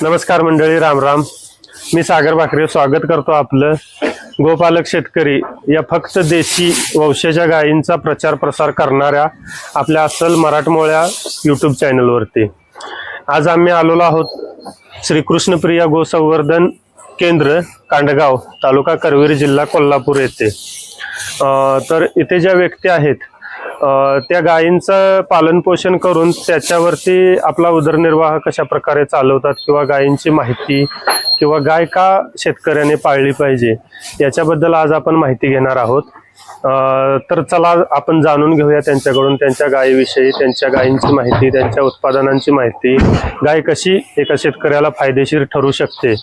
नमस्कार मंडळी राम राम. मी सागर भाकरे स्वागत करतो आपलं. गोपालक शेतकरी या फक्त देशी वंशाच्या गायींचा प्रचार प्रसार करणाऱ्या आपल्या अस्सल मराठमोळ्या यूट्यूब चॅनलवरती आज आम्ही आलेलो आहोत श्रीकृष्णप्रिया गोसंवर्धन केंद्र कांडगाव तालुका करवीर जिल्हा कोल्हापूर येथे. तर इथे ज्या व्यक्ती आहेत त्या गायींचं पालन पोषण करून त्याच्यावरती आपला उदरनिर्वाह कशा प्रकारे चालवतात किंवा गायींची माहिती किंवा गाय का शेतकऱ्याने पाळली पाहिजे याच्याबद्दल आज आपण माहिती घेणार आहोत. तर चला आपण जाणून घेऊया त्यांच्याकडून त्यांच्या गायीविषयी त्यांच्या गायींची माहिती त्यांच्या उत्पादनांची माहिती. गाय कशी एका शेतकऱ्याला फायदेशीर ठरू शकते?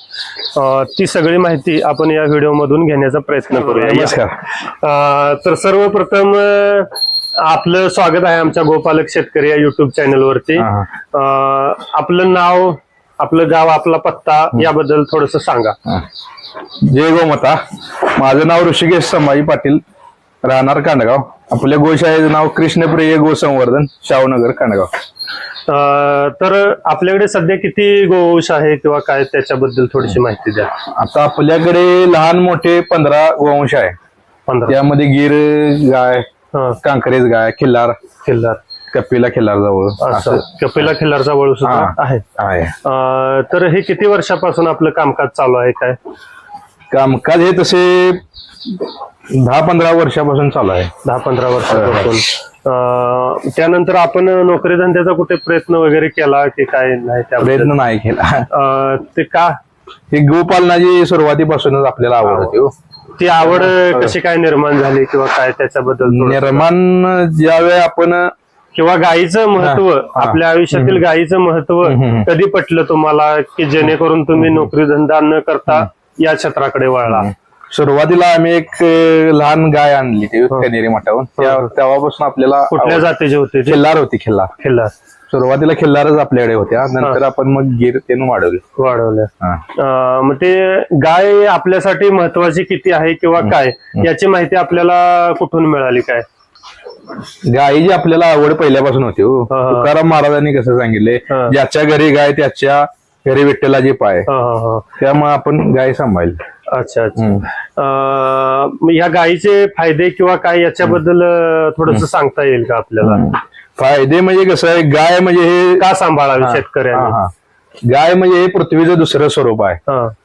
ती सगळी माहिती आपण या व्हिडिओमधून घेण्याचा प्रयत्न करूया. नमस्कार. तर सर्वप्रथम आपलं स्वागत आहे आमच्या गोपालक शेतकरी या युट्यूब चॅनलवरती हा, हा. अं, आपलं नाव आपलं गाव आपला पत्ता याबद्दल थोडस सांगा. जय गोमाता. माझं नाव ऋषिकेश संभाजी पाटील राहणार कांडगाव. आपल्या गोशाळेचं नाव कृष्णप्रिय गोसंवर्धन शाहूनगर कांडगाव. अं, तर आपल्याकडे सध्या किती गोवंश आहे किंवा काय त्याच्याबद्दल थोडीशी माहिती द्या. आता आपल्याकडे लहान मोठे पंधरा गोवंश आहे. पंधरा. त्यामध्ये गिर गाय हा, कांकरेज गाय खिल्लार. खिल्लार. कपिला खिल्लार जवळ असं. असं. कपिला खिल्लारचा वळू सुद्धा हा. आहे. आहे. अं, तर हे किती वर्षापासून आपलं कामकाज चालू आहे काय? कामकाज हे तसे दहा पंधरा वर्षापासून चालू आहे. दहा पंधरा वर्षापासून. अं, त्यानंतर आपण नोकरी धंद्याचा कुठे प्रयत्न वगैरे केला की काय नाही प्रयत्न नाही केला. ते का ही गोपालनाची सुरुवातीपासूनच आपल्याला आवड होती हो. ती आवड कशी काय निर्माण झाली किंवा काय त्याच्याबद्दल थोडं- निर्माण ज्यावेळी आपण किंवा गायीचं महत्त्व हा. आपल्या आयुष्यातील गायीचं महत्त्व हम्म. कधी पटलं तुम्हाला की जेणेकरून तुम्ही नोकरी धंदा न करता या क्षेत्राकडे वळला? सुरुवातीला आम्ही एक अं, लहान गाय आणली ती कनेरी मठावरून. त्या- तेव्हापासून आपल्याला कुठल्या आवड- जातीचे होते ते? खिल्लार होती खिल्लार. खिल्लार. सुरुवातीला खिल्लारच आपल्याकडे होत्या. नंतर आपण मग गिर त्यानं वाढवली. वाढवल्या. अं, मग ते गाय आपल्यासाठी महत्वाची किती आहे किंवा काय याची माहिती आपल्याला कुठून मिळाली काय? गायीची आपल्याला आवड पहिल्यापासून होती हो. तुकाराम महाराजांनी कसं सांगितले. ज्याच्या घरी गाय त्याच्या घरी विठ्ठलाची पाय. त्यामुळे आपण गाय सांभाळली. अच्छा अच्छा. ह्या गायीचे फायदे किंवा काय याच्याबद्दल थोडस सांगता येईल का आपल्याला? फायदे म्हणजे कसं आहे गाय म्हणजे हे का सांभाळावी शेतकऱ्यांनी. गाय म्हणजे हे पृथ्वीचं दुसरं स्वरूप आहे.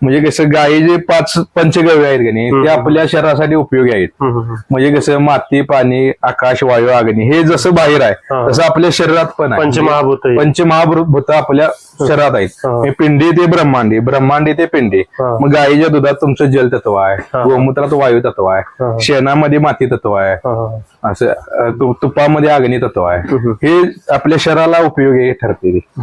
म्हणजे कसं गायी जे पाच पंचगव्य आहेत का नाही ते आपल्या शरीरासाठी उपयोगी आहेत म्हणजे कसं माती पाणी आकाश वायू अग्नी हे जसं बाहेर आहे. तसं आपल्या शरीरात पण आहे पंचमहाभूत आहे. पंचमहाभूत आपल्या शरीरात आहेत पिंडी ते ब्रह्मांडी ब्रह्मांडी ते पिंडी. मग गायीच्या दुधात तुमचं जल तत्व आहे. गोमूत्रात वायू तत्व. आहे शेणामध्ये माती तत्व आहे. असं तु- तुपामध्ये अग्नी तत्व आहे. हे आपल्या शरीराला उपयोगी ठरते ते.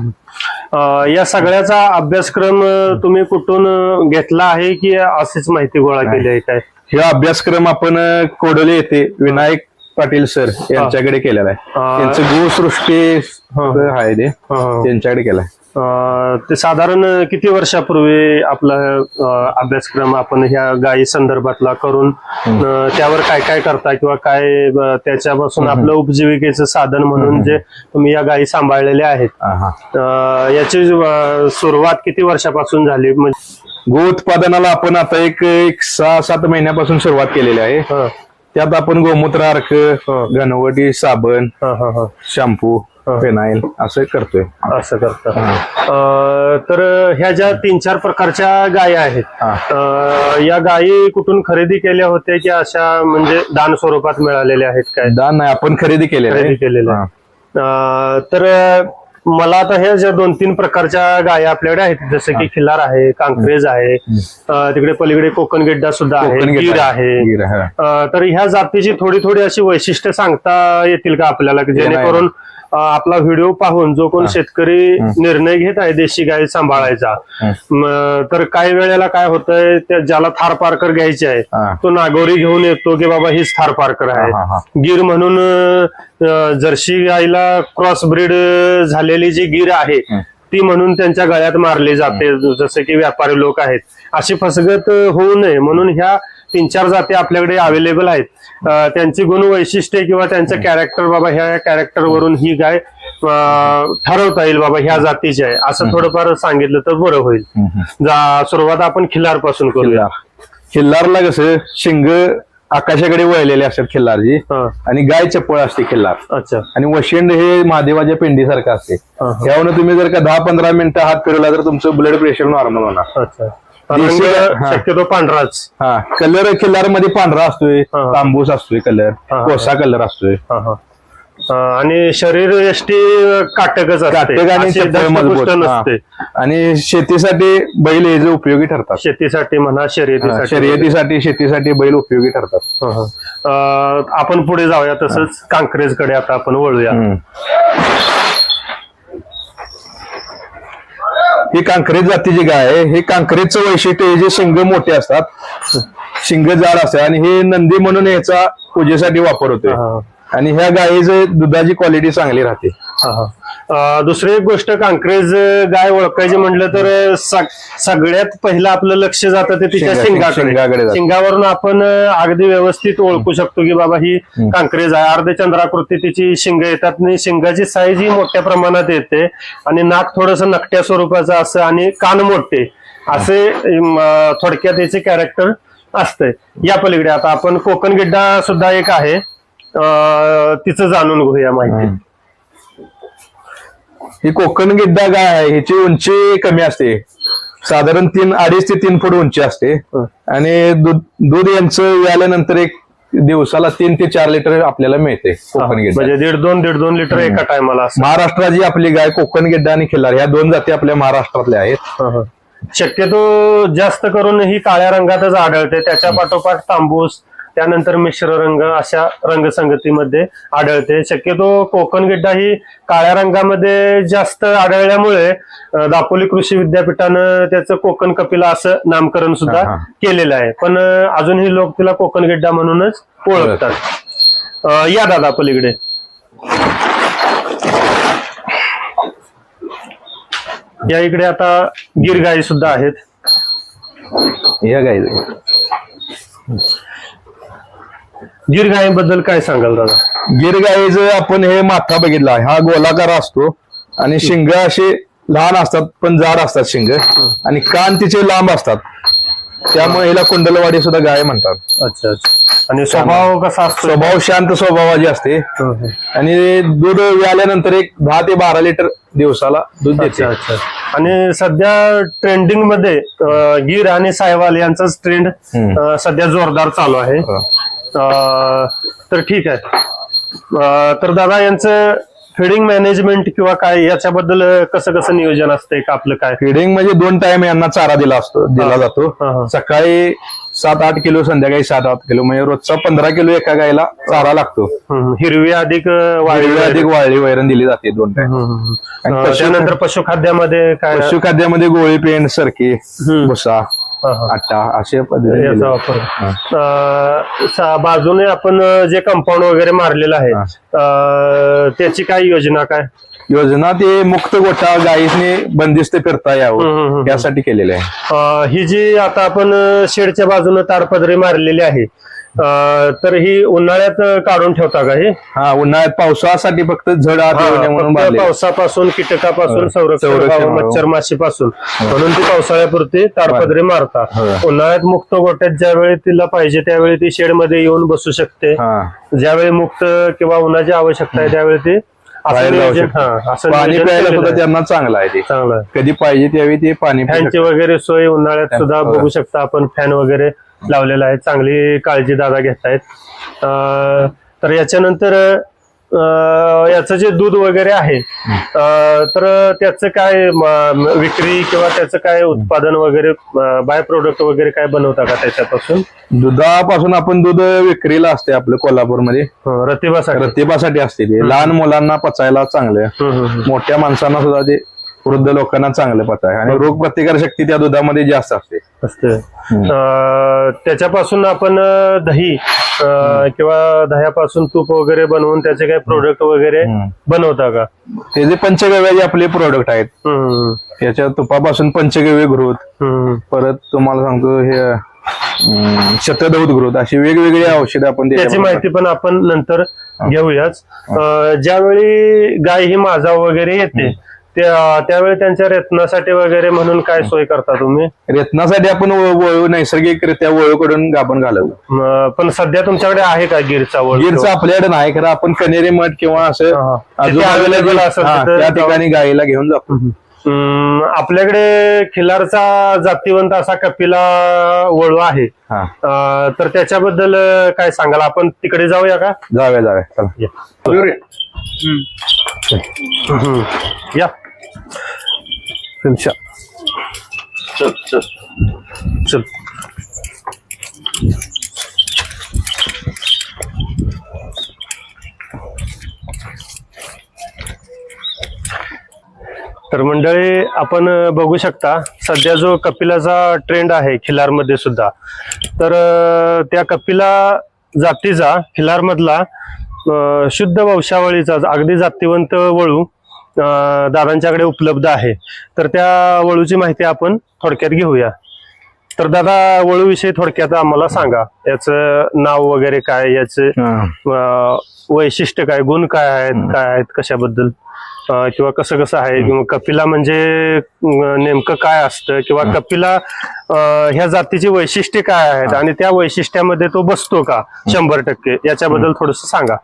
अं, या सगळ्याचा अभ्यासक्रम अं, तुम्ही कुठून अं, घेतला आहे की अशीच माहिती गोळा केली आहे काय? हे अभ्यासक्रम आपण अं, कोडोली येथे विनायक पाटील सर यांच्याकडे केलेला आहे. हा. त्यांचं गोसृष्टी आहे ते. हा. त्यांच्याकडे केलाय. ते साधारण किती वर्षापूर्वी आपला अभ्यासक्रम आपण ह्या गायी संदर्भातला करून त्यावर काय काय करता किंवा काय त्याच्यापासून आपलं उपजीविकेचं साधन म्हणून जे तुम्ही या गायी सांभाळलेल्या आहेत. याची सुरुवात किती वर्षापासून झाली? म्हणजे गो उत्पादनाला आपण आता एक एक सहा सात महिन्यापासून सुरुवात केलेली आहे. त्यात आपण गोमूत्र अर्क घनवटी साबण. शॅम्पू फेनाईल असं करतोय. असं करता. अं, तर ह्या ज्या तीन चार प्रकारच्या गायी आहेत हा. अं, या गायी कुठून खरेदी केल्या होत्या की अशा म्हणजे दान स्वरूपात मिळालेल्या आहेत काय? दान नाही आपण खरेदी केलेलं खरेदी हा. अं, तर मला आता ह्या ज्या दोन तीन प्रकारच्या गायी आपल्याकडे आहेत जसं की खिल्लार आहे कांक्रेज आहे अं, तिकडे पलीकडे कोकण गेड्डा सुद्धा आहे गीर आहे. अं, तर ह्या जातीची थोडी थोडी अशी वैशिष्ट्य सांगता येतील का आपल्याला की जेणेकरून आपला व्हिडिओ पाहून जो कोण शेतकरी निर्णय घेत आहे देशी गाय सांभाळायचा तर काही वेळेला काय होतंय त्या ज्याला थार पारकर घ्यायची आहे. तो नागोरी घेऊन येतो की बाबा हीच थार पारकर. आहे. गिर म्हणून जर्सी गायला क्रॉस ब्रीड झालेली जी गिर आहे ती म्हणून त्यांच्या गळ्यात मारली जाते जसे की व्यापारी लोक आहेत. अशी फसगत होऊ नये म्हणून ह्या तीन चार जाती आपल्याकडे अवेलेबल आहेत. त्यांची गुण वैशिष्ट्ये किंवा त्यांचं कॅरेक्टर बाबा ह्या कॅरेक्टर वरून ही गाय ठरवता येईल बाबा ह्या जातीचे आहे. असं थोडंफार सांगितलं तर बरं होईल. सुरुवात आपण खिल्लारपासून करूया. खिल्लार. खिल्लारला कसं शिंग आकाशाकडे वळलेले असतात खिल्लारची. हा. आणि गाय चप्पळ असते खिल्लार. अच्छा. आणि वशिंड हे महादेवाच्या पिंडीसारखं असते. यावरून तुम्ही जर का दहा पंधरा मिनिटं हात फिरवला तर तुमचं ब्लड प्रेशर नॉर्मल होणार. रंग हा. शक्यतो पांढराच हा कलर खिल्लारमध्ये पांढरा असतोय हा. तांबूस असतोय कलर हा. कोसा कलर असतोय हा, हा. अं, आणि शरीर यष्टी काटकच असते काटक आणि अशी मजबूत हा. नसते आणि शेतीसाठी बैल हे जे उपयोगी ठरतात शेतीसाठी म्हणा हा, शर्यतीसाठी शर्यतीसाठी शेतीसाठी बैल उपयोगी ठरतात हा, हा. अं, आपण पुढे जाऊया तसंच कांक्रेजकडे आता आपण वळूया हम्म. ही कांक्रेज जातीची गाय आहे. हे कांक्रेजचं वैशिष्ट्य हे जे शिंग मोठे असतात. शिंग जाड असते आणि हे नंदी म्हणून याचा पूजेसाठी वापर होतो आणि ह्या गायीचं दुधाची क्वालिटी चांगली राहते. अं, दुसरी एक गोष्ट कांक्रेज गाय ओळखायची म्हटलं तर सग- सगळ्यात पहिलं आपलं लक्ष जातं ते तिच्या शिंगा- शिंगाकडे. शिंगाकडे जातं. शिंगावरून आपण अगदी व्यवस्थित ओळखू शकतो की बाबा ही कांक्रेज आहे. अर्धचंद्राकृती तिची शिंग येतात आणि शिंगाची साईज ही मोठ्या प्रमाणात येते आणि नाक थोडस नकट्या स्वरूपाचं असं आणि कान मोठे असे अं, थोडक्यात याचे कॅरेक्टर असते या पलीकडे आता आपण कोकण गिड्डा सुद्धा एक आहे. तिचं जाणून घेऊया माहिती. ही कोकण गिड्डा गाय आहे. ह्याची उंची कमी असते. साधारण तीन अडीच ते तीन फूट उंची असते. आणि दूध दूध यांचं आल्यानंतर एक दिवसाला तीन ते चार लिटर आपल्याला मिळते कोकण म्हणजे दीड दोन दीड दोन लिटर एका टायमाला महाराष्ट्राची आपली गाय कोकण गिड्डा आणि खिल्लार ह्या दोन जाती आपल्या महाराष्ट्रातल्या आहेत. शक्यतो जास्त करून ही काळ्या रंगातच आढळते. त्याच्या पाठोपाठ तांबूस त्यानंतर मिश्र रंग अशा रंगसंगतीमध्ये आढळते. शक्यतो कोकण गिड्डा ही काळ्या रंगामध्ये जास्त आढळल्यामुळे दापोली कृषी विद्यापीठानं त्याचं कोकण कपिला असं नामकरण सुद्धा. केलेलं आहे. पण अजूनही लोक तिला कोकण गिड्डा म्हणूनच ओळखतात. या दादा पलीकडे. या इकडे आता गिर गाई सुद्धा आहेत. ह्या गाय गिर गायीबद्दल काय सांगाल दादा? गिर गायीचं आपण हे माथा बघितला हा गोलाकार असतो आणि शिंग असे लहान असतात पण जाड असतात शिंग. आणि कान तिचे लांब असतात. त्यामुळे हिला कुंडलवाडी सुद्धा गाय म्हणतात. अच्छा अच्छा. आणि स्वभाव कसा असतो? स्वभाव शांत स्वभावाची असते. हं, हं. आणि दूध व्याल्यानंतर एक दहा ते बारा लिटर दिवसाला दूध देते. अच्छा. आणि सध्या ट्रेंडिंगमध्ये अं, गिर आणि सायवाल यांचाच ट्रेंड. सध्या जोरदार चालू आहे. हा. अं, तर ठीक आहे. अं, तर दादा यांचं फिडिंग मॅनेजमेंट किंवा काय याच्याबद्दल कसं कसं नियोजन असतंय का आपलं काय फिडिंग म्हणजे दोन टाइम यांना चारा दिला असतो दिला हा. जातो हा. सकाळी सात आठ किलो संध्याकाळी सात आठ किलो म्हणजे रोजचा पंधरा किलो एका गायला चारा लागतो हिरवी अधिक वाळवी वाळवी अधिक वाळली वैरण दिली जाते दोन टाइम. आणि पशु- त्यानंतर पशुखाद्यामध्ये काय पशुखाद्यामध्ये गोळी पेंड सरकी हम्म. भुसा. आटा असे पद्धतीने याचा. वापर. अं, सा- बाजूने आपण जे कंपाऊंड वगैरे मारलेलं आहे. अं, त्याची काय योजना काय योजना ते मुक्त गोठा गायीने बंदिस्त फिरता हम्म, हम्म, यावं हम्म. यासाठी केलेले आहे अं, ही जी आता आपण शेडच्या बाजूने ताडपदरी मारलेली आहे तर ही उन्हाळ्यात काढून ठेवता का हे हा उन्हाळ्यात पावसासाठी फक्त झड आत येऊ नये म्हणून फक्त बांधलेले. पावसापासून कीटकापासून. संरक्षण संरक्षण व्हावं, व्हावं. मच्छर माशीपासून म्हणून ती पावसाळ्यापुरती ताडपदरी मारता हो. उन्हाळ्यात मुक्त गोट्यात ज्यावेळी तिला पाहिजे त्यावेळी ती शेडमध्ये येऊन बसू शकते हा ज्यावेळी मुक्त किंवा उन्हाची आवश्यकता आहे त्यावेळी ते असं बाहेर जाऊ नियोजन- शकते. असं पाणी नियोजन प्यायला केलेलं सुद्धा आहे. त्यांना चांगलं आहे ते चांगलं आहे. कधी पाहिजे त्यावेळी ते पाणी पिऊ फॅनची. वगैरे सोय उन्हाळ्यात सुद्धा हो. बघू शकता आपण फॅन वगैरे लावलेला आहे. चांगली काळजी दादा घेतायत. अं, तर याच्यानंतर याचं जे दूध वगैरे आहे तर त्याचं काय विक्री किंवा त्याचं काय उत्पादन वगैरे बाय प्रोडक्ट वगैरे काय बनवता का त्याच्यापासून? दुधापासून आपण दूध विक्रीला असते आपलं कोल्हापूरमध्ये. हं, रतिबासाठी. प्रतिभासाठी असते ते. लहान मुलांना पचायला चांगलं. मोठ्या माणसांना सुद्धा ते वृद्ध लोकांना चांगलं पच आहे आणि रोग प्रतिकार शक्ती त्या दुधामध्ये जास्त असते. त्याच्यापासून आपण दही किंवा दह्यापासून तूप वगैरे बनवून त्याचे काही प्रोडक्ट वगैरे. बनवता का? ते जे पंचगव्याचे आपले प्रोडक्ट आहेत. हम्म, याच्या तुपापासून पंचगव्य घृत. परत तुम्हाला सांगतो हे शतदौत घृत अशी वेगवेगळी औषधं आपण त्याची माहिती पण आपण नंतर घेऊयाच. ज्यावेळी गाय ही माझा वगैरे येते त्यावेळी त्यांच्या रेतनासाठी वगैरे म्हणून काय सोय करता तुम्ही? रेतनासाठी आपण वळ- वळू नैसर्गिकरित्या वळूकडून गाभण घालवतो म, पण सध्या तुमच्याकडे आहे का गिरचा वळ? गिरचं आपल्याकडे नाही खरं आपण कनेरी मठ किंवा असं हा, तिथं त्या ठिकाणी गाईला घेऊन जातो. आपल्याकडे खिलारचा जातीवंत असा कपिला वळू आहे. तर त्याच्याबद्दल काय सांगाल? आपण तिकडे जाऊया का? जाऊया जाऊया. चला. हम्म. या चल चल तर मंडळी आपण बघू शकता सध्या जो कपिलाचा ट्रेंड आहे खिलारमध्ये सुद्धा तर त्या कपिला जातीचा खिलारमधला शुद्ध वंशावळीचा अगदी जातीवंत वळू दादांच्याकडे उपलब्ध आहे. तर त्या वळूची माहिती आपण थोडक्यात घेऊया. तर दादा वळूविषयी थोडक्यात आम्हाला सांगा. याचं नाव वगैरे काय याचे वैशिष्ट्य काय गुण काय आहेत काय आहेत कशाबद्दल? किंवा कसं कसं आहे? किंवा कपिला म्हणजे नेमकं काय असतं? किंवा कपिला ह्या जातीची वैशिष्ट्ये काय आहेत? आणि त्या वैशिष्ट्यामध्ये तो बसतो का? शंभर टक्के. याच्याबद्दल थोडस सांगा.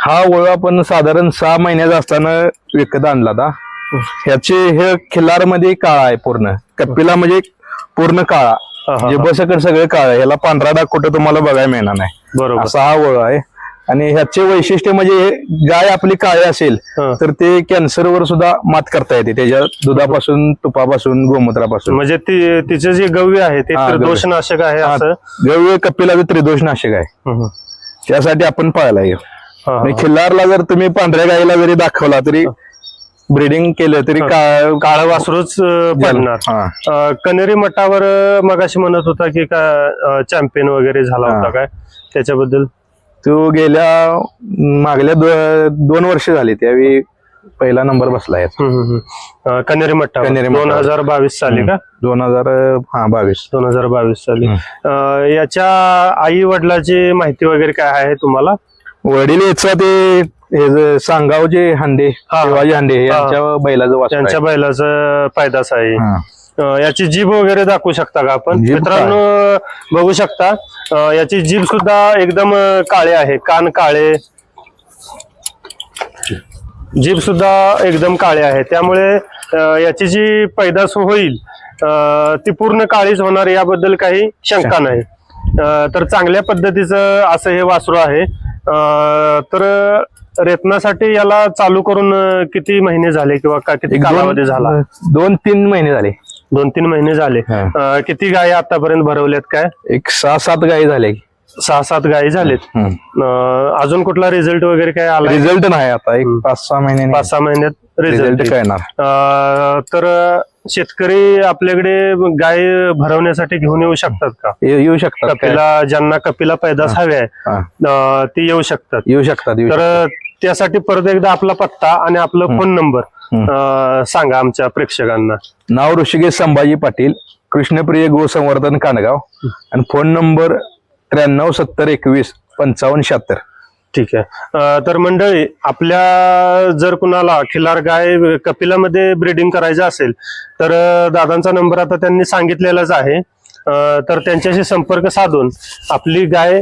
हा वळू आपण साधारण सहा महिन्याचा असताना विकत आणला होता ह्याचे हे खिल्लारमध्ये काळा आहे पूर्ण. कपिला म्हणजे पूर्ण काळा. जे बसकड सगळे काळा. ह्याला पांढरा डाग कुठं तुम्हाला बघायला मिळणार नाही. बरोबर. असा हा वळू आहे. आणि ह्याचे वैशिष्ट्य म्हणजे गाय आपली काळी असेल. तर ते कॅन्सरवर सुद्धा मात करता येते. त्याच्या दुधापासून तुपापासून गोमूत्रापासून. म्हणजे तिचे जे गव्य आहे ते हा, गव्य. दोषनाशक आहे गव्य कपिलाचं त्रिदोष नाशक आहे. त्यासाठी आपण पाहायला येऊ. आणि खिल्लारला जर तुम्ही पांढऱ्या गाईला जरी दाखवला तरी ब्रिडिंग केलं तरी का काळं वासरूच पडणार. कनेरी मठावर अं, मगाशी म्हणत होता की काय चॅम्पियन वगैरे झाला. होता काय? त्याच्याबद्दल? तो गेल्या मागल्या दो- दोन वर्ष झाली त्यावेळी पहिला नंबर बसला. अं, कनेरी मठा कण्हेरी दोन. हजार बावीस साली का? दोन हजार हा बावीस. दोन हजार बावीस साली. याच्या आई वडिलाची माहिती वगैरे काय आहे तुम्हाला? वडील याचा ते हे जे हांडे हा. शिवाजी हांडे यांच्या बैलाचं वाचन त्यांच्या बैलाचं पायदास आहे. अं, याची जीभ वगैरे दाखवू शकता का आपण? जीभ मित्रांनो बघू शकता. अं, याची जीभ सुद्धा एकदम अं, काळे आहे. कान काळे. जीभ सुद्धा एकदम काळे आहे. त्यामुळे अं, याची जी पैदास होईल अं, ती पूर्ण काळीच होणार याबद्दल काही शंका. नाही. अं, तर चांगल्या पद्धतीचं असं हे वासरू आहे. तर रेतनासाठी याला चालू करून किती महिने झाले किंवा का किती कालावधी झाला? दोन तीन महिने झाले. दोन तीन महिने झाले. किती गायी आतापर्यंत भरवल्यात काय? एक सहा सात गायी झाले. सहा सात गायी झालेत. अजून कुठला रिझल्ट वगैरे काय आला रिझल्ट नाही आता एक पाच सहा महिने पाच सहा महिन्यात रिझल्ट कळणार तर शेतकरी आपल्याकडे गाय भरवण्यासाठी घेऊन येऊ शकतात का? ये- येऊ शकतात काय? कपिला ज्यांना कपिला पैदास हवे आहे हा. ती येऊ शकतात. येऊ शकतात येऊ तर त्यासाठी परत एकदा आपला पत्ता आणि आपलं फोन नंबर सांगा आमच्या प्रेक्षकांना. नाव ऋषिकेश संभाजी पाटील कृष्णप्रिय गोसंवर्धन कांडगाव आणि फोन नंबर त्र्याण्णव सत्तर एकवीस पंचावन्न शहात्तर. ठीक आहे. तर मंडळी आपल्या जर कुणाला खिलार गाय कपिलामध्ये ब्रीडिंग करायचं असेल तर दादांचा नंबर आता त्यांनी सांगितलेलाच आहे. तर त्यांच्याशी संपर्क साधून आपली गाय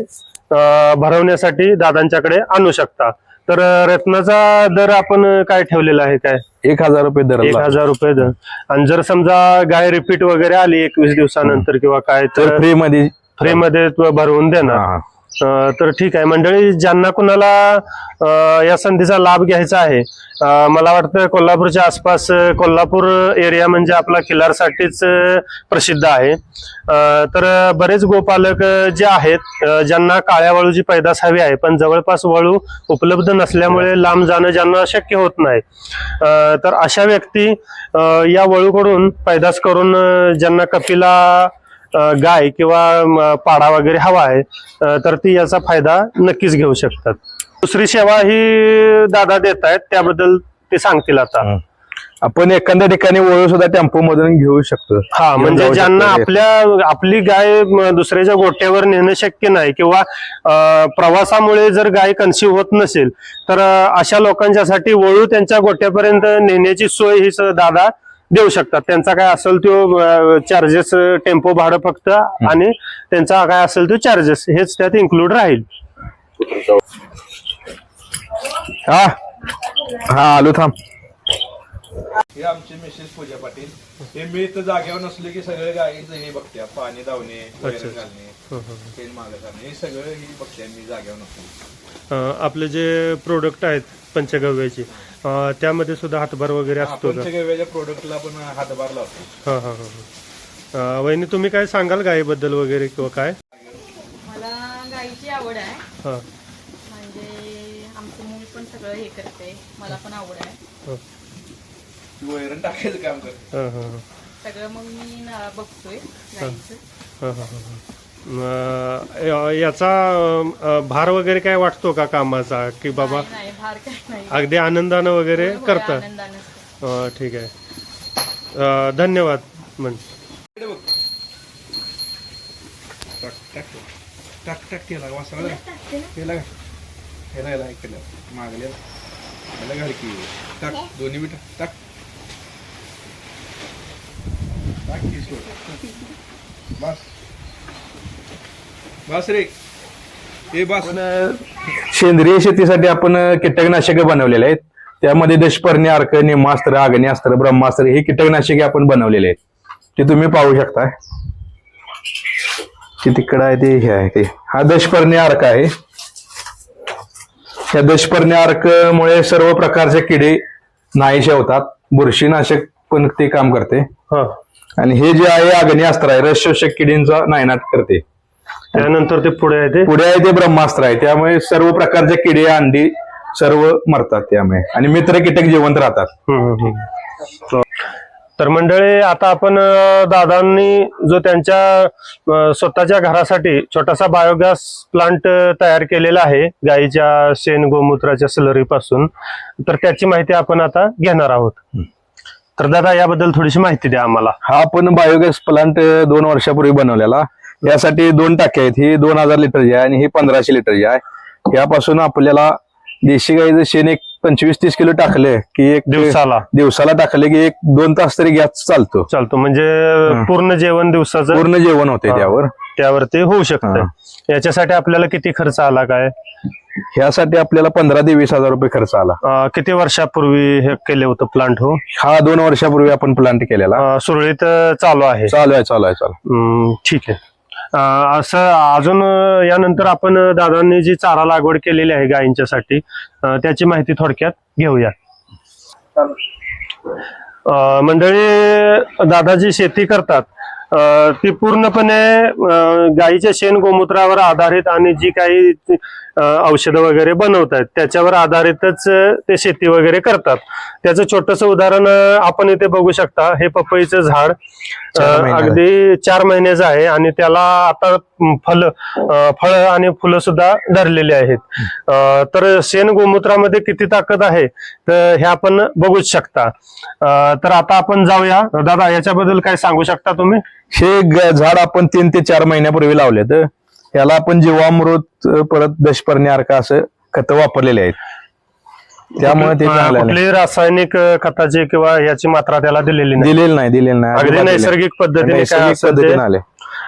भरवण्यासाठी दादांच्याकडे आणू शकता. तर रत्नाचा दर आपण काय ठेवलेला आहे काय? एक हजार रुपये दर एक हजार रुपये दर. आणि जर समजा गाय रिपीट वगैरे आली एकवीस दिवसानंतर किंवा काय तर तर फ्री मध्ये फ्री मध्ये तू भरवून देणार. तर ठीक आहे. मंडळी ज्यांना कुणाला या संधीचा लाभ घ्यायचा आहे मला वाटतं कोल्हापूरच्या आसपास कोल्हापूर एरिया म्हणजे आपला किल्लारसाठीच प्रसिद्ध आहे. तर बरेच गोपालक जे आहेत ज्यांना काळ्या वळूची पैदास हवी आहे पण जवळपास वळू उपलब्ध नसल्यामुळे लांब जाणं ज्यांना शक्य होत नाही. तर अशा व्यक्ती या वळूकडून पैदास करून ज्यांना कपिला गाय किंवा पाडा वगैरे हवा आहे तर ती याचा फायदा नक्कीच घेऊ शकतात दुसरी सेवा ही दादा देत आहेत त्याबद्दल ते सांगतील आता. आपण एखाद्या ठिकाणी वळू सुद्धा टेम्पो मधून घेऊ शकतो हा म्हणजे ज्यांना. आपल्या आपली गाय दुसऱ्याच्या गोट्यावर नेणं शक्य नाही किंवा प्रवासामुळे जर गाय कन्सिव्ह होत नसेल तर अशा लोकांच्यासाठी वळू त्यांच्या गोट्यापर्यंत नेण्याची सोय ही दादा देऊ शकतात. त्यांचा काय असेल तो चार्जेस टेम्पो भाडं फक्त आणि त्यांचा काय असेल तो चार्जेस हेच त्यात इन्क्लूड राहील. हा. हा आलो थांब. हे आमचे मिसेस पूजा पाटील. हे मी इथं जागेवर नसले की सगळे गायीचं हे बघते पाणी धावणे वैरण घालणे तेल मागं घालणे हे सगळं ही बघते मी जागेवर नसले. आपले जे प्रोडक्ट आहेत पंचगव्याचे. त्यामध्ये सुद्धा हातभार वगैरे आपण सगळ्या प्रोडक्टला पण हातभार लावतो. हा हा हा. वहिनी तुम्ही काय सांगाल गायीबद्दल वगैरे किंवा काय? मला गाईची आवड आहे. हा. म्हणजे आमचं मूल पण सगळं हे करते. मला पण आवड आहे. वैरण टाकायचं काम करते हा, हा, हा. सगळं मग मी ना- बघतोय हा, हा, हा, हा. अं, याचा अं, भार वगैरे काय वाटतो का कामाचा? की बाबा नाही, नाही भार काय नाही. अगदी आनंदानं वगैरे होय, करता? अं, ठीक आहे. अं, धन्यवाद म्हण. टाक टाक टाक वासरा घाल की. टाक दोन्ही टाक. टाक की सोड. बस. बस. सेंद्रिय शेतीसाठी आपण कीटकनाशके बनवलेले आहेत. त्यामध्ये दशपर्णी अर्क निमास्त्र अग्निअस्त्र ब्रह्मास्त्र हे कीटकनाशके आपण बनवलेले आहेत. ते तुम्ही पाहू शकता ते तिकडं आहे ते हे आहे ते. हा दशपर्णी अर्क आहे. ह्या दशपर्णी अर्क मुळे सर्व प्रकारचे किडे नाहीसे होतात. बुरशीनाशक पण ते काम करते. हा. आणि हे जे आहे अग्निअस्त्र आहे रसशोषक किडींचा नायनाट करते. त्यानंतर ते पुढे आहे ते? पुढे आहे ते ब्रह्मास्त्र आहे. त्यामुळे सर्व प्रकारचे किडे अंडी सर्व मरतात त्यामुळे. आणि मित्र कीटक जिवंत राहतात. हम्म, हम्म, हम्म. तर मंडळी आता आपण अं, दादांनी जो त्यांच्या अं, स्वतःच्या घरासाठी छोटासा बायोगॅस प्लांट तयार केलेला आहे गाईच्या शेण गोमूत्राच्या स्लरी पासून तर त्याची माहिती आपण आता घेणार आहोत. तर दादा याबद्दल थोडीशी माहिती द्या आम्हाला. हा आपण बायोगॅस प्लांट दोन वर्षापूर्वी बनवलेला. यासाठी दोन टाके आहेत. ही दोन हजार लिटरची आहे आणि ही पंधराशे लिटरची आहे. यापासून आपल्याला देशी गाईचं शेण एक पंचवीस तीस किलो टाकले की एक दिवसाला. दिवसाला टाकले की एक दोन तास तरी गॅस चालतो. चालतो. म्हणजे पूर्ण जेवण दिवसाचं पूर्ण जेवण होते हा. त्यावर. त्यावरती होऊ शकतं. याच्यासाठी आपल्याला किती खर्च आला काय? ह्यासाठी आपल्याला पंधरा ते वीस हजार रुपये खर्च आला. किती वर्षापूर्वी हे केले होतं प्लांट हो? हा दोन वर्षापूर्वी आपण प्लांट केलेला. सुरळीत चालू आहे. चालू आहे चालू आहे चालू ठीक आहे. असं अजून यानंतर आपण दादांनी जी चारा लागवड केलेली आहे गायींच्यासाठी त्याची माहिती थोडक्यात घेऊया. मंडळी मंडळी दादाजी शेती करतात. ती पूर्णपणे गायीच्या शेण गोमूत्रावर आधारित आणि जी काही औषधं वगैरे बनवतात त्याच्यावर आधारितच ते शेती वगैरे करतात. त्याचं छोटस उदाहरण आपण इथे बघू शकता. हे पपईचं झाड. अगदी चार महिन्याचं आहे आणि त्याला आता फल फळ आणि फुलं सुद्धा धरलेली आहेत. तर शेण गोमूत्रामध्ये किती ताकद आहे? तर हे आपण बघूच शकता. तर आता आपण जाऊया. दादा याच्याबद्दल काय सांगू शकता तुम्ही? हे झाड आपण तीन ते चार महिन्यापूर्वी लावले तर याला आपण जीवामृत परत दशपर्णी अर्का असं खत वापरलेले आहेत. त्यामुळे ते चांगलं. कुठलीही रासायनिक खताची किंवा याची मात्रा त्याला दिलेली नाही? दिलेलं नाही दिलेलं नाही. अगदी अजिबात दिलेलं नैसर्गिक नाही. पद्धतीने काय नैसर्गिक असेल ते- पद्धतीने आले.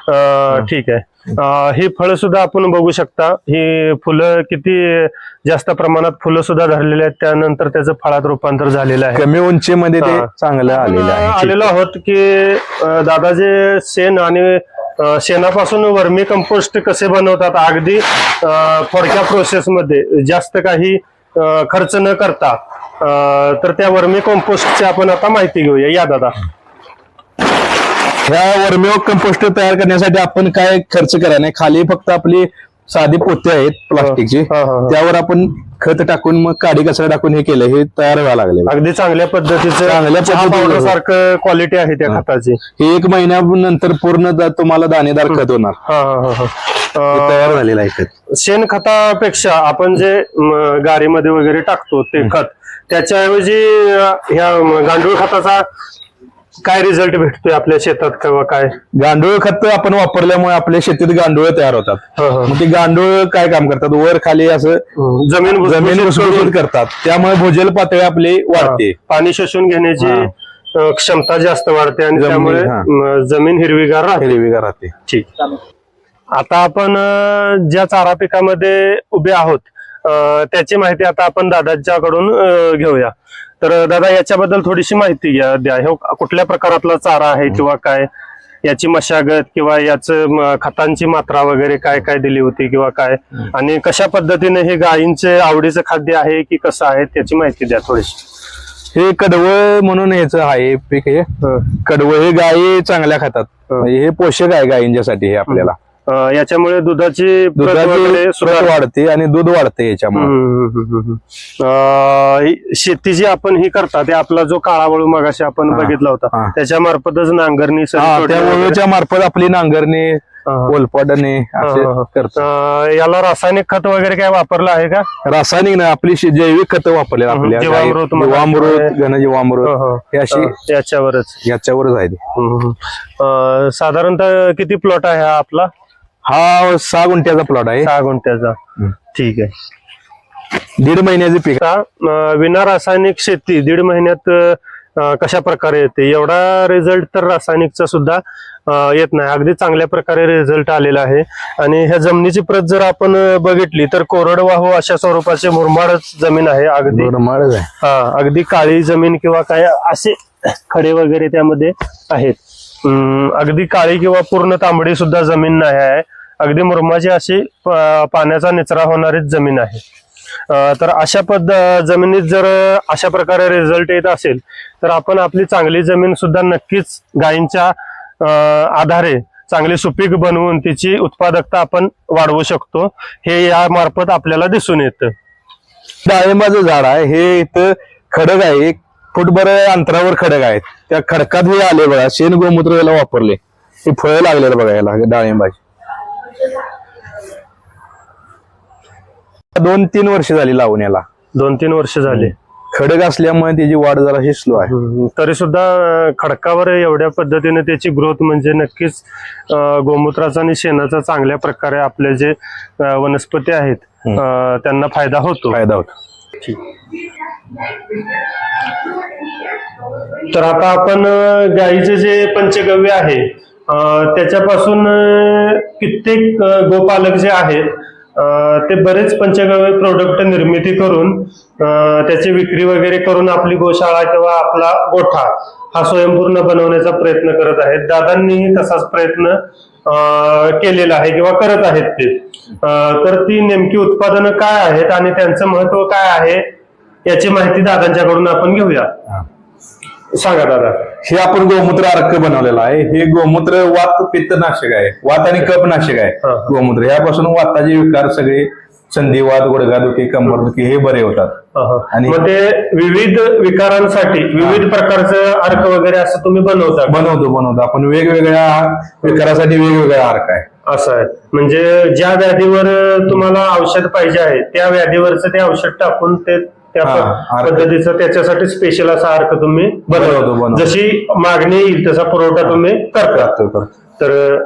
अं, ठीक आहे. अं, ही फळं सुद्धा आपण बघू शकता. ही फुलं किती जास्त प्रमाणात फुलं सुद्धा धरलेली आहेत. त्यानंतर त्याचं फळात रूपांतर झालेलं आहे. कमी उंचीमध्ये ते हा. चांगलं आलेलं आहे. आलेलो आहोत की अं, दादा जे शेण आणि शेणापासून वर्मी कंपोस्ट कसे बनवतात अगदी थोडक्या प्रोसेसमध्ये जास्त काही खर्च न करता. तर त्या वर्मी कंपोस्टची आपण आता माहिती घेऊया. या दादा. ह्या वर्मी कंपोस्ट तयार करण्यासाठी आपण काय खर्च करायला नाही? खाली फक्त आपली साधी पोते आहेत प्लास्टिकची. त्यावर आपण खत टाकून मग काडी कचरा टाकून हे केलं हे तयार व्हायला लागले. अगदी चांगल्या पद्धतीचं चांगल्या सारखं क्वालिटी आहे त्या खताची. हे एक महिन्यानंतर पूर्ण तुम्हाला दाणेदार खत होणार. तयार झालेला आहे खत. शेणखतापेक्षा आपण जे गारीमध्ये वगैरे टाकतो ते खत त्याच्याऐवजी ह्या गांडूळ खताचा काय रिझल्ट भेटतोय आपल्या शेतात किंवा काय? गांडूळ खत आपण वापरल्यामुळे आपल्या शेतीत गांडूळ तयार होतात. हं, हं. मग ते गांडूळ काय काम करतात? वर खाली असं जमीन जमीन भुसभुशीत करून, करतात. त्यामुळे भूजल पातळी आपली वाढते. पाणी शोषून घेण्याची हा. अं, क्षमता जास्त वाढते आणि जमिनी, त्यामुळे हा. जमीन हिरवीगार राहते. हिरवीगार राहते. ठीक. आता आपण अं, ज्या चारा पिकामध्ये उभे आहोत त्याची माहिती आता आपण दादांच्याकडून घेऊया. तर दादा याच्याबद्दल थोडीशी माहिती घ्या द्या. हे कुठल्या प्रकारातला चारा आहे किंवा काय? याची मशागत किंवा याचं खतांची मात्रा वगैरे काय काय दिली होती किंवा काय? आणि कशा पद्धतीने हे गायींचे आवडीचं खाद्य आहे की कसं आहे त्याची माहिती द्या थोडीशी. हे कडवळ म्हणून याचं आहे पीक हे. कडवळ हे गायी चांगल्या खातात. म्हणजे हे पोषक आहे गायींच्यासाठी हे आपल्याला. याच्यामुळे दुधाची वाढते आणि दूध वाढते याच्यामुळे. शेती जी आपण ही करता ते आपला जो काळावळू मगाशी आपण बघितला होता. त्याच्या मार्फतच नांगरणी त्या मार्फत आपली नांगरणी. ओलपाडणे याला रासायनिक खत वगैरे काय वापरलं आहे का? रासायनिक नाही आपली जैविक खतं वापरले आपल्या जीवामृत घनजीवामृत अशी याच्यावरच. याच्यावरच आहे साधारणतः किती प्लॉट आहे आपला? हा सहा गुंठ्याचा प्लॉट आहे. सहा गुंठ्याचा. ठीक आहे. दीड महिन्याचे पीक. आता विना रासायनिक शेती दीड महिन्यात अं, कशा प्रकारे येते? एवढा रिझल्ट तर रासायनिकचा सुद्धा अं, येत नाही. अगदी चांगल्या प्रकारे रिझल्ट आलेला आहे. आणि ह्या जमिनीची प्रत जर आपण बघितली तर कोरडवाहू अशा स्वरूपाचे मुरमाडच जमीन आहे. अगदी मुरमाडच आहे. हा अगदी काळी जमीन किंवा काय असे खडे वगैरे त्यामध्ये आहेत. अं, अगदी काळी किंवा पूर्ण तांबडी सुद्धा जमीन नाही आहे. अगदी मुरमाची अशी प- पाण्याचा निचरा होणारीच जमीन आहे. तर अशा पद्ध जमिनीत जर अशा प्रकारे रिझल्ट येत असेल तर आपण आपली चांगली जमीन सुद्धा नक्कीच गायींच्या आधारे चांगली सुपीक बनवून तिची उत्पादकता आपण वाढवू शकतो. हे या मार्फत आपल्याला दिसून येतं. डाळिंबाचं झाड आहे. हे इथं खडक आहे. एक फुटभर अंतरावर खडक आहेत. त्या खडकात हे आले बघा. शेण गोमूत्र याला वापरले. हे फळं लागलेलं बघा याला डाळिंबाची दोन तीन वर्ष झाली लावून याला. दोन तीन वर्ष झाले. खडक असल्यामुळे त्याची वाढ जराशी स्लो आहे. तरी सुद्धा अं, खडकावर एवढ्या पद्धतीने त्याची ग्रोथ म्हणजे नक्कीच अं, गोमूत्राचा आणि शेणाचा चांगल्या प्रकारे आपले जे अं, वनस्पती आहेत अं, त्यांना फायदा होतो. फायदा होतो. तर आता आपण अं, गाईचे जे पंचगव्य आहे त्याच्यापासून कित्येक गोपालक जे आहेत ते बरेच पंचगव्य प्रोडक्ट निर्मिती करून त्याची विक्री वगैरे करून आपली गोशाळा किंवा आपला गोठा हा स्वयंपूर्ण बनवण्याचा प्रयत्न करत आहेत. दादांनीही तसाच प्रयत्न केलेला आहे किंवा करत आहेत ते. तर ती नेमकी उत्पादनं काय आहेत आणि त्यांचं महत्त्व काय आहे याची माहिती दादांच्याकडून आपण घेऊया. सांगा दादा. हे आपण गोमूत्र अर्क बनवलेला आहे. हे गोमूत्र वात पित्तनाशक आहे. वात आणि कपनाशक आहे. गोमूत्र. ह्यापासून वाताचे विकार सगळे संधिवात गुडघादुखी कंबरदुखी हे बरे होतात. आणि ते विविध विकारांसाठी विविध प्रकारचं अर्क वगैरे असं तुम्ही बनवता बनवतो बनवतो. आपण वेगवेगळ्या विकारासाठी वेगवेगळा अर्क आहे. असं आहे. म्हणजे ज्या व्याधीवर तुम्हाला औषध पाहिजे आहे त्या व्याधीवरचं ते औषध टाकून ते त्या हा, अर्क. पद्धतीचं त्याच्यासाठी स्पेशल असा अर्क तुम्ही बनवतो, बनवतो बनवतो. जशी मागणी येईल तसा पुरवठा तुम्ही करता करतो, करतो. तर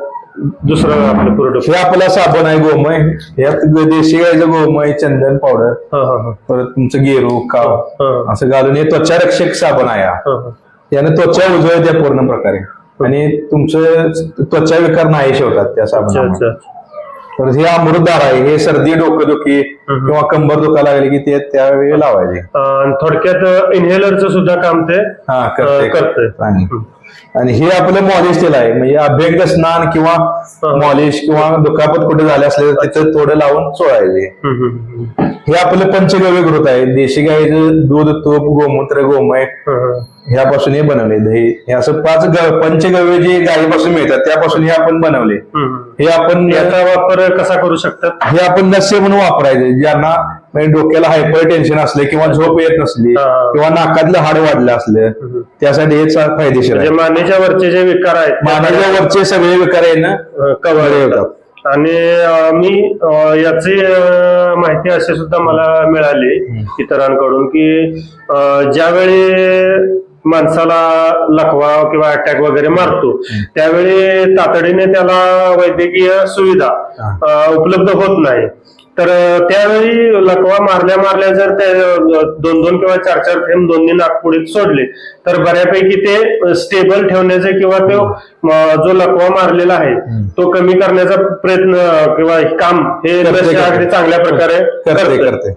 दुसरं आपलं प्रोडक्ट हे आपला साबण आहे गोमय यात देशी गायचं गोमय चंदन पावडर हा हा हा परत तुमचं गेरू काव. असं घालून हे त्वचा रक्षक साबण आहे हा. हा, हा. याने त्वचा उजळते पूर्ण प्रकारे आणि तुमचं त्वचा विकार नाही ठेवतात त्या अच्छा साबणामुळे अच्छा परत हे अमृतधार आहे हे सर्दी डोकंदुखी किंवा कंबर दुखा लागले की ते त्यावेळी लावायचे. अं, थोडक्यात इन्हेलरचं सुद्धा काम ते हा अं, करते करते आणि आणि हे आपलं मॉलिश तेल आहे म्हणजे अभ्यंग स्नान किंवा मॉलिश किंवा दुखापत कुठे झाले असले तर तिथं थोडं लावून चोळायचे हम्म, हम्म, हम्म. हे आपलं पंचगव्य घृत आहे देशी गाईचं दूध तूप गोमूत्र गोमय. ह्यापासून हे बनवले. दही हे असं पाच ग- पंचगव्य जे गायीपासून मिळतात त्यापासून हे आपण बनवले. हे आपण याचा वापर कसा करू शकतात? हे आपण नस्य म्हणून वापरायचे. ज्यांना म्हणजे डोक्याला हायपर टेन्शन असले किंवा झोप येत नसली हा. किंवा नाकातलं हाड वाढलं असलं त्यासाठी हे चा- फायदेशीर म्हणजे आहे. मानेच्या वरचे जे विकार आहेत ते मानवाच्या वरचे सगळे विकार आहे ना अं, बरे होतात. होतात. आणि अं, मी अं, याची अं, माहिती अशी सुद्धा मला मिळाली इतरांकडून की अं, ज्यावेळी माणसाला लकवा किंवा अटॅक वगैरे मारतो. त्यावेळी तातडीने त्याला वैद्यकीय सुविधा उपलब्ध होत नाही. तर त्यावेळी लकवा मारल्या मारल्या जर ते दोन दोन किंवा चार चार थेंब दोन्ही नागपुडीत सोडले तर बऱ्यापैकी ते स्टेबल ठेवण्याचे किंवा तो जो लकवा मारलेला आहे तो कमी करण्याचा प्रयत्न किंवा काम हे चांगल्या प्रकारे करते.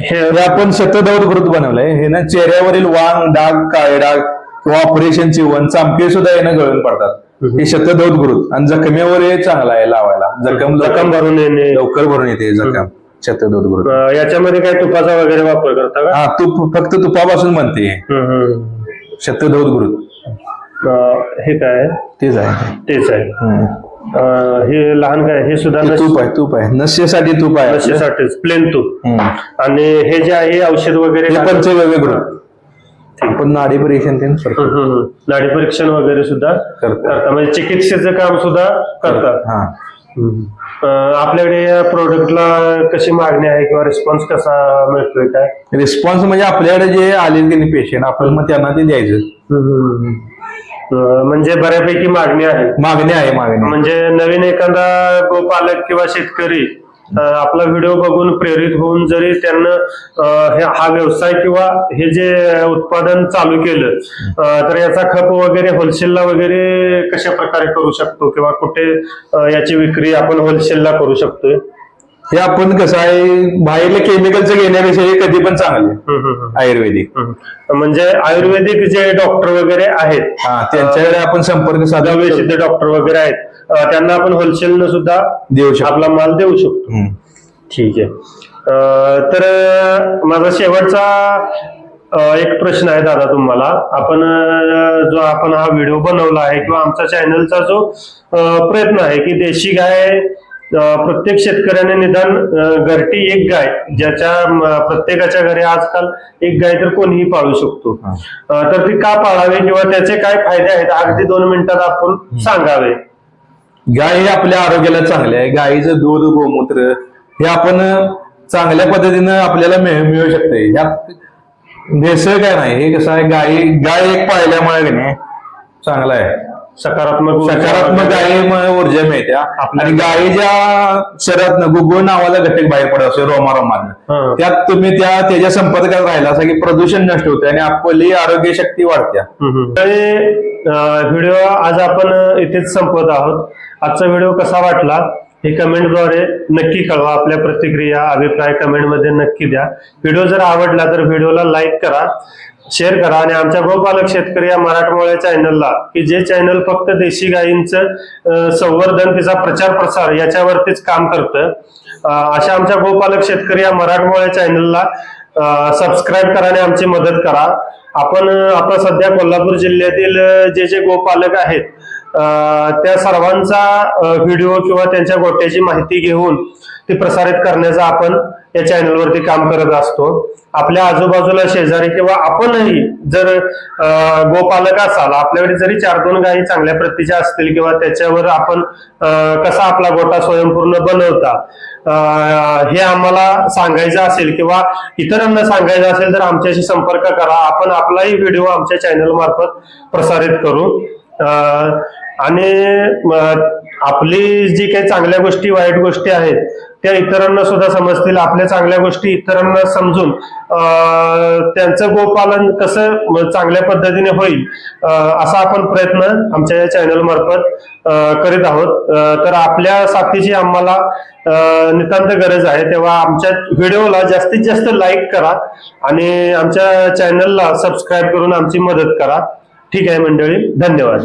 हे आपण शतदौत घृत बनवलंय. हे ना चेहऱ्यावरील वांग डाग काळे डाग किंवा ऑपरेशनची वन चामके सुद्धा यानं गळून पडतात. हे शतदौत घृत आणि जखमेवर हे चांगलं आहे लावायला. जखम जखम भरून येणे. लवकर भरून येते जखम. शतदौत अं, याच्यामध्ये काय तुपाचा वगैरे वापर करता का? हा तूप फक्त तुपापासून बनते. शतदौत अं, हे काय? तेच आहे. तेच आहे. अं, हे लहान काय हे सुद्धा तूप आहे तूप आहे. नशेसाठी तूप आहे. आपलं. नशेसाठीच प्लेन तूप. हम्म. आणि हे जे आहे औषध वगैरे हे पंचगव्य घृत आपण नाडी परीक्षण ते करतो. हम्म, हम्म. नाडी परीक्षण वगैरे सुद्धा करतात. करतात म्हणजे चिकित्सेचं काम सुद्धा करतात. हा. अं, आपल्याकडे या प्रोडक्टला कशी मागणी आहे किंवा रिस्पॉन्स कसा मिळतोय काय? रिस्पॉन्स म्हणजे आपल्याकडे जे आले की नाही पेशंट आपण मग त्यांना ते द्यायचं. म्हणजे बऱ्यापैकी मागणी आहे. मागणी आहे मागणी. म्हणजे नवीन एखादा गोपालक किंवा शेतकरी आपला व्हिडिओ बघून प्रेरित होऊन जरी त्यांना हे- व्यवसाय किंवा हे जे उत्पादन चालू केलं तर याचा खप वगैरे होलसेलला वगैरे कशा प्रकारे करू शकतो किंवा कुठे याची विक्री आपण होलसेलला करू शकतोय? हे आपण कसं आहे बाहेरले केमिकलचं घेण्यापेक्षा हे कधी पण चांगले. आयुर्वेदिक. म्हणजे आयुर्वेदिक जे डॉक्टर वगैरे आहेत हा त्यांच्याकडे आपण संपर्क साधा दवेसिद्ध डॉक्टर वगैरे आहेत अं, त्यांना आपण होलसेलनं सुद्धा देऊ शकतो. आपला माल देऊ शकतो. हम्म. ठीक आहे. अं, तर अं, माझा शेवटचा अं, एक प्रश्न आहे दादा तुम्हाला. आपण अं, जो आपण हा व्हिडिओ बनवला आहे किंवा आमचा चॅनलचा जो अं, प्रयत्न आहे की देशी गाय प्रत्येक शेतकऱ्याने निदान घरटी एक गाय ज्याच्या प्रत्येकाच्या घरी आजकाल एक गाय तर कोणीही पाळू शकतो. तर ती का पाळावी किंवा त्याचे काय फायदे आहेत अगदी दोन मिनिटात आपण सांगावे. गाय हे आपल्या आरोग्याला चांगले आहे. गायीचं दूध गोमूत्र हे आपण चांगल्या पद्धतीनं आपल्याला मिळ- शकते. यात भेसळ काय नाही. हे कसं आहे गाय गाय एक पाळल्यामुळे चांगला आहे. सकारात्मक सकारात्मक. गायीमुळे ऊर्जा मिळते आणि गायीच्या शरीरातनं गुगुळ नावाचा घटक बाहेर पडत असतो रोमा रोमातनं हा. त्यात तुम्ही त्या त्याच्या संपर्कात राहिला असं की प्रदूषण नष्ट होते आणि आपली आरोग्य शक्ती वाढते. व्हिडिओ आज आपण इथेच संपवत आहोत. आजचा व्हिडिओ कसा वाटला हे कमेंटद्वारे नक्की कळवा. आपल्या प्रतिक्रिया अभिप्राय कमेंटमध्ये नक्की द्या. व्हिडिओ जर आवडला तर व्हिडिओला लाईक करा. शेअर करा आणि आमच्या गोपालक शेतकरी या मराठमोळ्या चॅनलला की जे चॅनल फक्त देशी गायींचं संवर्धन तिचा प्रचार प्रसार याच्यावरतीच काम करतं. अशा आमच्या गोपालक शेतकरी या मराठमोळ्या चॅनलला सबस्क्राईब करा आणि आमची मदत करा. आपण आता सध्या कोल्हापूर जिल्ह्यातील जे जे गोपालक आहेत त्या सर्वांचा व्हिडिओ किंवा त्यांच्या गोट्याची माहिती घेऊन ती प्रसारित करण्याचा आपण या चॅनलवरती काम करत असतो. आपल्या आजूबाजूला शेजारी किंवा आपणही जर गोपालक असाल आपल्याकडे जरी चार दोन गायी चांगल्या प्रतीच्या असतील किंवा त्याच्यावर आपण कसा आपला गोटा स्वयंपूर्ण बनवता हे आम्हाला सांगायचं असेल किंवा इतरांना सांगायचं असेल तर आमच्याशी संपर्क करा. आपण आपलाही व्हिडिओ आमच्या चॅनल मार्फत प्रसारित करू. आणि आपली जी काही चांगल्या गोष्टी वाईट गोष्टी आहेत त्या इतरांना सुद्धा समजतील. आपल्या चांगल्या गोष्टी इतरांना समजून त्यांचं गोपालन कसं चांगल्या पद्धतीने होईल असा आपण प्रयत्न आमच्या या चॅनल मार्फत करीत आहोत. तर आपल्या साथीची आम्हाला नितांत गरज आहे. तेव्हा आमच्या व्हिडिओला जास्तीत जास्त लाईक करा आणि आमच्या चॅनलला सबस्क्राईब करून आमची मदत करा. ठीक आहे मंडळी धन्यवाद.